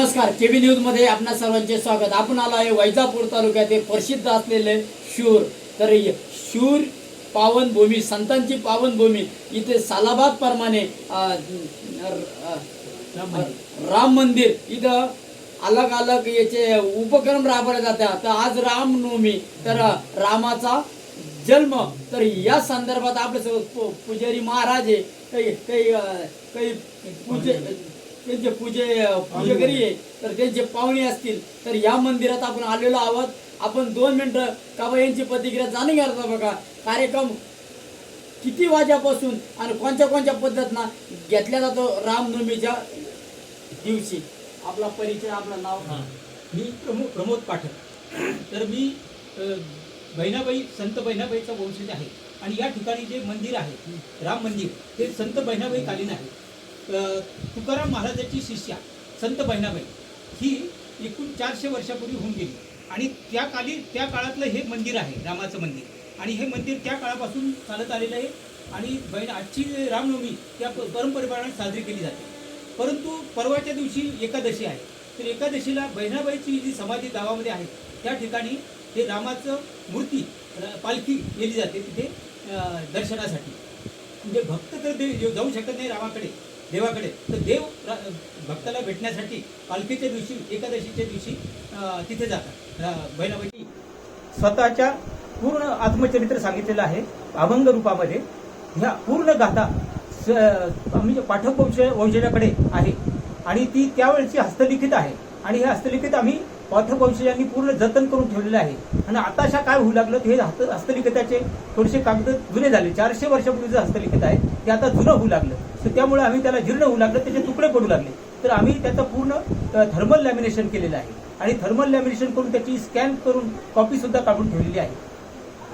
नमस्कार. केबी न्यूजमध्ये आपणा सर्वांचे स्वागत. आपण आलो आहे वैजापूर तालुक्यातील प्रसिद्ध असलेले शूर. तर शूर शूर पावनभूमी संतांची पावनभूमी. इथे सालाबाद प्रमाणे राम मंदिर. इथं अलग अलग याचे उपक्रम राबवले जातात. तर आज रामनवमी. तर रामाचा जन्म. तर या संदर्भात आपले पुजारी महाराज आहे. काही काही काही पूजे त्यांचे पूजे पूजेकरी आहे तर त्यांचे पाहुणे असतील तर या मंदिरात आपण आलेलो आहोत. आपण दोन मिनिटं काबा यांची प्रतिक्रिया जाणून घ्यायचा बघा. कार्यक्रम किती वाजापासून आणि कोणत्या कोणत्या पद्धतीनं घेतला जातो रामनवमीच्या दिवशी? आपला परिचय आपलं नाव मी प्रमो प्रमोद पाठक. तर मी बहिणाबाई संत बहिणाबाईचा वंशज आहे. आणि या ठिकाणी जे मंदिर आहे राम मंदिर ते संत बहिणाबाई कालीन आहे. तुकाराम महाराजाची शिष्या संत बहिणाबाई ही एकूण चारशे वर्षापूर्वी होऊन गेली. आणि त्या काली त्या काळातलं हे मंदिर आहे रामाचं मंदिर. आणि हे मंदिर त्या काळापासून चालत आलेलं आहे. आणि बहीण आजची रामनवमी त्या परंपरेप्रमाणे साजरी केली जाते. परंतु परवाच्या दिवशी एकादशी आहे. तर एकादशीला बहिणाबाईची जी समाधी गावामध्ये आहे त्या ठिकाणी हे रामाचं मूर्ती पालखी केली जाते तिथे दर्शनासाठी. म्हणजे भक्त तर देव जाऊ शकत नाही रामाकडे. देवाकडे. तर देव भक्ताला भेटण्यासाठी पालखीच्या दिवशी एकादशीच्या दिवशी तिथे जातात. बैलाबाई स्वतःच्या पूर्ण आत्मचरित्र सांगितलेलं आहे अभंग रूपामध्ये. ह्या पूर्ण गाथा स- म्हणजे पाठक वंश वंशजाकडे आहे. आणि ती त्यावेळची हस्तलिखित आहे. आणि हे हस्तलिखित आम्ही पाठक वंशजांनी पूर्ण जतन करून ठेवलेलं आहे. आणि आताशा काय होऊ लागलं हे हस्त हस्तलिखिताचे थोडेसे कागद जुने झाले. चारशे वर्षापूर्वीचं हस्तलिखित आहे. ते आता जुनं होऊ लागलं. तर त्यामुळे आम्ही त्याला जीर्ण होऊ लागलं त्याचे तुकडे पडू लागले. तर आम्ही त्याचं पूर्ण थर्मल लॅमिनेशन केलेलं आहे. आणि थर्मल लॅमिनेशन करून त्याची स्कॅन करून कॉपी सुद्धा काढून ठेवलेली आहे.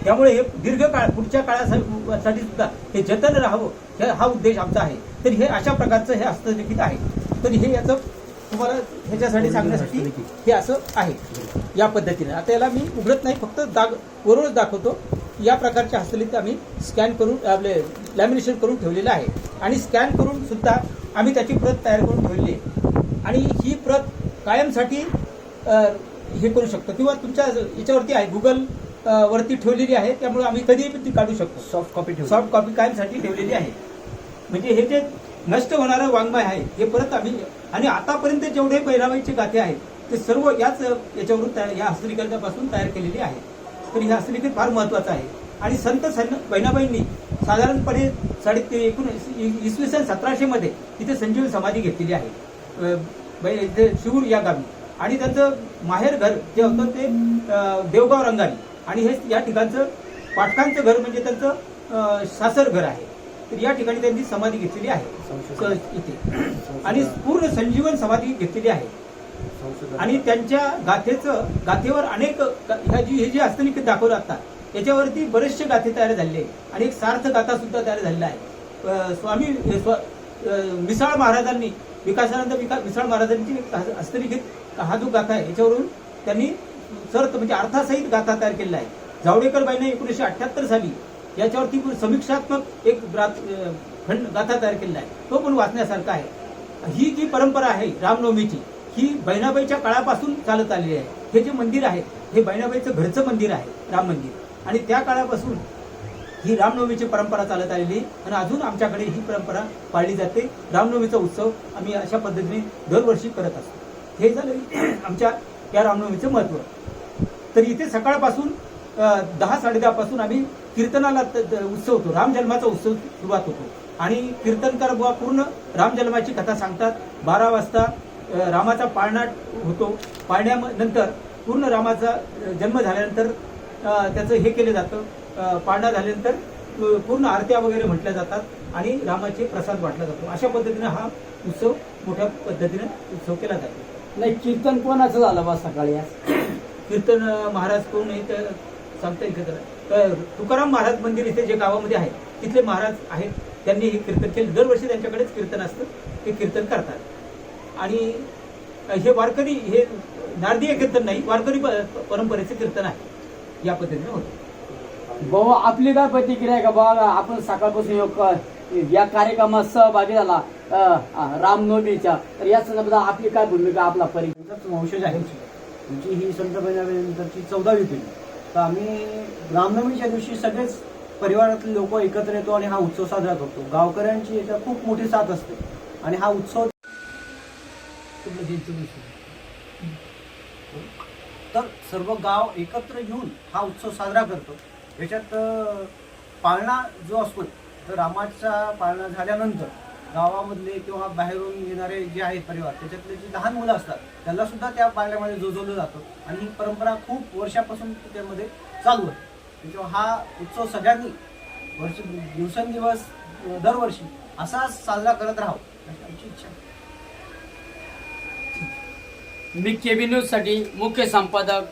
त्यामुळे हे दीर्घकाळ पुढच्या काळासाठी सुद्धा हे जतन राहावं हे- हा उद्देश आमचा आहे. तर हे अशा प्रकारचं हे हस्तलिखित आहे. तर हे याचं तुम्हाला ह्याच्यासाठी सांगण्यासाठी हे असं आहे या पद्धतीने. आता याला मी उघडत नाही फक्त दाग वरूनच दाखवतो. या प्रकारचे हस्तलिखित आम्ही स्कॅन करून आपले लॅमिनेशन करून ठेवलेलं आहे. आणि स्कॅन करून सुद्धा आम्ही त्याची प्रत तयार करून ठेवलेली आहे. आणि ही प्रत कायमसाठी हे करू शकतो. किंवा तुमच्या याच्यावरती आहे गुगल वरती ठेवलेली आहे. त्यामुळे आम्ही कधीही ती काढू शकतो. सॉफ्ट कॉपी ठेवू सॉफ्ट कॉपी कायमसाठी ठेवलेली आहे. म्हणजे हे जे नष्ट होणारं वाङ्मय आहे हे परत आम्ही आणि आतापर्यंत जेवढे बैराबाईचे गाथे आहेत ते सर्व याच याच्यावरून तयार या हस्तलिखितापासून तयार केलेली आहे. तर हे हस्तलिखित फार महत्वाचं आहे. आणि संत सन बहिणाबाईंनी साधारणपणे साडे ते एकूण इसवी सन सतराशे मध्ये तिथे संजीवन समाधी घेतलेली आहे. शिवूर या गावी. आणि त्यांचं माहेर घर जे होतं ते देवगाव रंगारी. आणि हे या ठिकाणचं पाटकांचं घर म्हणजे त्यांचं सासर घर आहे. तर या ठिकाणी त्यांनी समाधी घेतलेली आहे. इथे. आणि पूर्ण संजीवन समाधी घेतलेली आहे. आणि त्यांच्या गाथेचं गाथेवर अनेक ह्या जी हे जे हस्तलिखित दाखवलं आता याच्यावरती बरेचसे गाथे तयार झालेले आणि एक सार्थ गाथा सुद्धा तयार झालेला आहे. स्वामी स्व- मिसाळ महाराजांनी विकासानंद विका मिसाळ महाराजांची हस्तलिखित हा जो गाथा आहे. याच्यावरून त्यांनी सर्त म्हणजे अर्थासहित गाथा तयार केलेला आहे जावडेकर बाईने एकोणीसशे अठ्याहत्तर साली याच्यावरती समीक्षात्मक एक खंड गाथा तयार केलेला आहे. तो पण वाचण्यासारखा आहे. ही जी परंपरा आहे रामनवमीची ही बहिणाबाईच्या काळापासून चालत आलेली आहे. हे जे मंदिर आहे हे बहिणाबाईचं घरचं मंदिर आहे राम मंदिर. आणि त्या काळापासून ही रामनवमीची परंपरा चालत आलेली आहे. आणि अजून आमच्याकडे ही परंपरा पाळली जाते. रामनवमीचा उत्सव आम्ही अशा पद्धतीने दरवर्षी करत असतो. हे झालं आमच्या या रामनवमीचं महत्त्व तर इथे सकाळपासून दहा साडेदहापासून आम्ही कीर्तनाला उत्सव होतो. राम जन्माचा उत्सव सुरुवात होतो. आणि कीर्तनकार बुवा पूर्ण राम जन्माची कथा सांगतात. बारा वाजता रामाचा पाळणा होतो. पाळण्यानंतर पूर्ण रामाचा जन्म झाल्यानंतर त्याचं हे केलं जातं. पाळणा झाल्यानंतर पूर्ण आरत्या वगैरे म्हटल्या जातात आणि रामाचे प्रसाद वाटला जातो. अशा पद्धतीने हा उत्सव मोठ्या पद्धतीने उत्सव केला जातो. नाही कीर्तन कोणाचं झालं बा सकाळी आज? कीर्तन महाराज कोण आहे तर सांगता येईल? तर तुकाराम महाराज मंदिर इथे जे गावामध्ये आहे तिथले महाराज आहेत त्यांनी हे कीर्तन केलं. दरवर्षी त्यांच्याकडेच कीर्तन असतं. ते कीर्तन करतात. आणि हे वारकरी हे नारदीय कीर्तन नाही वारकरी परंपरेचे कीर्तन आहे. या पद्धतीने होतं. भाऊ आपली काय प्रतिक्रिया आहे का बा आपण सकाळपासून योग- या कार्यक्रमात सहभागी झाला. रामनवमीच्या तर या संदर्भात आपली काय भूमिका आपला परि त्यांचाच वंशज आहे त्यांची ही संत चौदावी पिढी. तर आम्ही रामनवमीच्या दिवशी सगळेच परिवारातले लोक एकत्र येतो आणि हा उत्सव साजरा करतो. गावकऱ्यांची याच्यात खूप मोठी साथ असते. आणि हा उत्सव तर सर्व गाव एकत्र येऊन हा उत्सव साजरा करतो. याच्यात पाळणा जो असतो तर रामाचा पाळणा झाल्यानंतर गावामधले किंवा बाहेरून येणारे जे आहेत परिवार त्याच्यातले जे लहान मुलं असतात त्यांना सुद्धा त्या पाळण्यामध्ये जोजवलं जातं. आणि ही परंपरा खूप वर्षापासून त्यामध्ये चालू आहे. त्याच्यामुळे हा उत्सव सगळ्यांनी वर्ष दिवसेंदिवस दरवर्षी असाच साजरा करत राहावं अशी आमची इच्छा आहे. मी केबी न्यूजसाठी मुख्य संपादक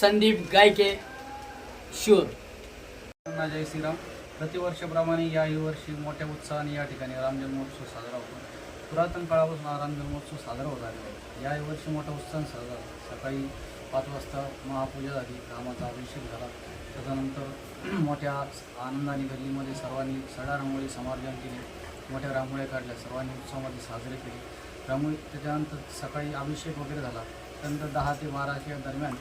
संदीप गायके शूर जय श्रीराम. प्रतिवर्षाप्रमाणे याही वर्षी मोठ्या उत्साहाने या ठिकाणी रामजन्मोत्सव साजरा होतो. पुरातन काळापासून हा रामजन्मोत्सव साजरा होत आलेला आहे. याही वर्षी मोठा उत्साह साजरा सकाळी पाच वाजता महापूजा झाली रामाचा अभिषेक झाला. त्याच्यानंतर मोठ्या आनंदाने गल्लीमध्ये सर्वांनी सडा रांगोळी समार्जन केले. मोठ्या रांगोळ्या काढल्या. सर्वांनी उत्सवामध्ये साजरे केले. त्यामुळे त्याच्यानंतर सकाळी अभिषेक वगैरे झाला. त्यानंतर दहा ते बाराच्या दरम्यान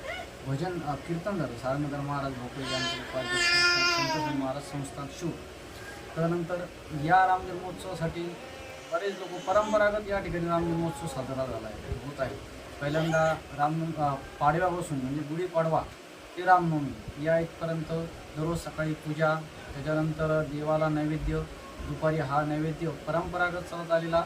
भजन कीर्तन झालं. सारंगधर महाराज भोपळे यांचे उपाध्यक्ष महाराज संस्थान शिव. त्यानंतर या रामजन्मोत्सवासाठी बरेच लोक परंपरागत या ठिकाणी रामजन्मोत्सव साजरा झाला आहे. होत आहे. पहिल्यांदा राम पाडव्यापासून म्हणजे गुढीपाडवा ते रामनवमी या इथपर्यंत दररोज सकाळी पूजा त्याच्यानंतर देवाला नैवेद्य दुपारी हा नैवेद्य परंपरागत चालत आलेला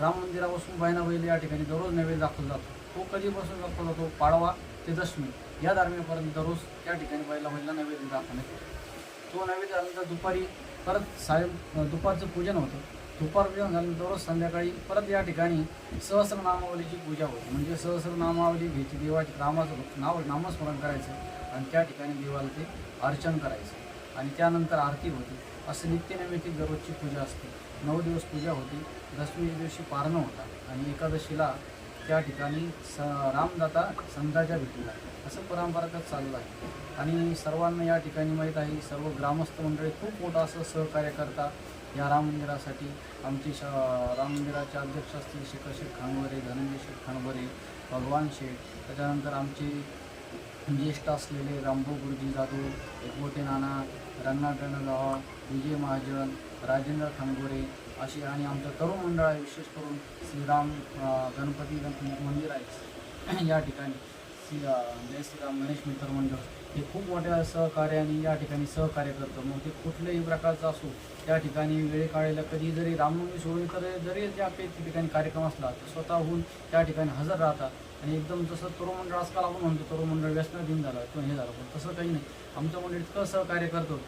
राम मंदिरापासून बायना बैल या ठिकाणी दररोज नैवेद्य दाखवला जातो. तो कधीपासून दाखवला जातो? पाडवा ते दशमी. या दरम्यानपर्यंत दररोज त्या ठिकाणी बैला बैला नैवेद्य दाखवण्यात येतो. तो नैवेद्य झाल्यानंतर दुपारी परत सायं दुपारचं पूजन होतं. दुपार पूजन झाल्यानंतर दररोज संध्याकाळी परत या ठिकाणी सहस्रनामावलीची पूजा होती. म्हणजे सहस्रनामावली घ्यायची देवाची रामाचं नाव नामस्मरण करायचं आणि त्या ठिकाणी देवाला ते अर्चन करायचं. आणि त्यानंतर आरती होती. असं नित्यनैमित्तिक दररोजची पूजा असते. नऊ दिवस पूजा होती. दसवी दिवशी पारणं होता आणि एकादशीला त्या ठिकाणी स रामदाता संताच्या भेटीला. असं परंपरागत चाललं आहे. आणि सर्वांना या ठिकाणी माहीत आहे सर्व ग्रामस्थ मंडळी खूप मोठं असं सहकार्य करतात या राम मंदिरासाठी. आमची श राम मंदिराचे अध्यक्ष असतील शेखर शेख खानवरे धनंजय शेख खानवरे भगवान शेठ. त्याच्यानंतर आमचे ज्येष्ठ असलेले रामभाऊ गुरुजी जाधव एकमोठे नाना रंगनाथ रणगावा विजय महाजन राजेंद्र खानगोरे अशी आणि आमचं तरुण मंडळ आहे विशेष करून श्रीराम गणपती गणपती मंदिर आहे. या ठिकाणी श्री जय श्रीराम गणेश मित्र मंडळ हे खूप मोठ्या सहकार्याने या ठिकाणी सहकार्य करतं. मग ते कुठल्याही प्रकारचं असो त्या ठिकाणी वेळे काढायला कधी जरी रामनवमी सोडली तर जरी ज्या काही त्या ठिकाणी कार्यक्रम असला तर स्वतःहून त्या ठिकाणी हजर राहतात. आणि एकदम जसं तरुण मंडळ आजकाल आपण म्हणतो तरुण मंडळ व्यसन दिन झालं किंवा हे झालं पण तसं काही नाही. आमचं मंडळ इतकं सहकार्य करतो.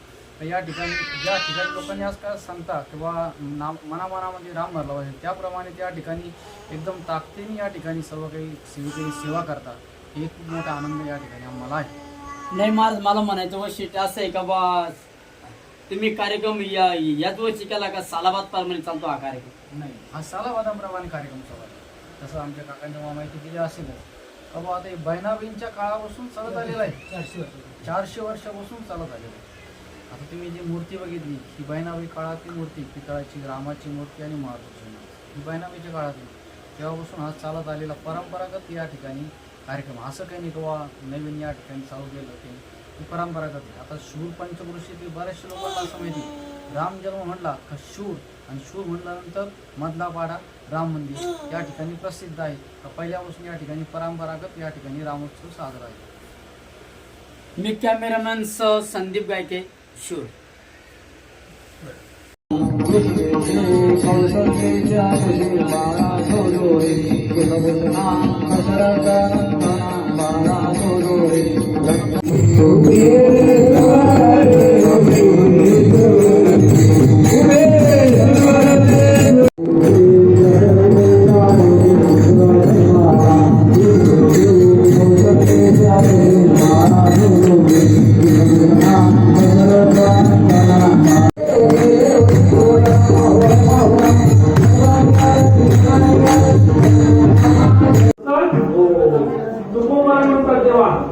या ठिकाणी ज्या ठिकाणी लोकांनी आजकाल सांगता किंवा नाम मनामनामध्ये राम भरला पाहिजे. त्याप्रमाणे त्या ठिकाणी एकदम ताकदीने या ठिकाणी सर्व काही सेविकांनी सेवा करतात. हे खूप मोठा आनंद या ठिकाणी आम्हाला आहे. नाही महाराज मला म्हणायचं वैशिष्ट्य असं आहे का बा? तुम्ही कार्यक्रम या याच वर्षी केला का? सालाबाद प्रमाणे चालतो हा कार्यक्रम? नाही हा सालावादाप्रमाणे कार्यक्रम चालू आहे. तसं आमच्या काकांच्या मला माहिती दिली असेलच. का बुवा आता बहिणाबींच्या काळापासून चालत आलेलं आहे. चारशे वर्ष. चारशे वर्षापासून चालत आलेलं आहे. आता तुम्ही जी मूर्ती बघितली ही बहिणाबाई काळातली मूर्ती पितळाची रामाची मूर्ती आणि महाराजाची मूर्ती. ही बहिणाबाईच्या काळातली. तेव्हापासून हा चालत आलेला परंपरागत या ठिकाणी कार्यक्रम. असं काही नाही किंवा नवीन या ठिकाणी चालू केलं ते. ही परंपरागत आहे. आता शूर पंचकृषीतील बऱ्याचशा लोकांना असं माहिती राम जन्म म्हणला का शूर? आणि शूर म्हटल्यानंतर मधला पाडा राम मंदिर या ठिकाणी प्रसिद्ध आहे. तर पहिल्यापासून या ठिकाणी परंपरागत या ठिकाणी रामोत्सव साजरा आहे. मी कॅमेरामॅन सह संदीप गायके. शूर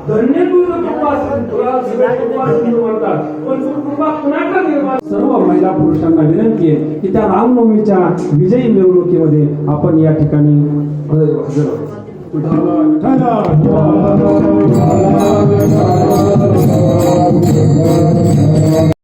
धन्य सर्व महिला पुरुषांना विनंती आहे की त्या रामनवमीच्या विजयी मिरवणुकीमध्ये आपण या ठिकाणी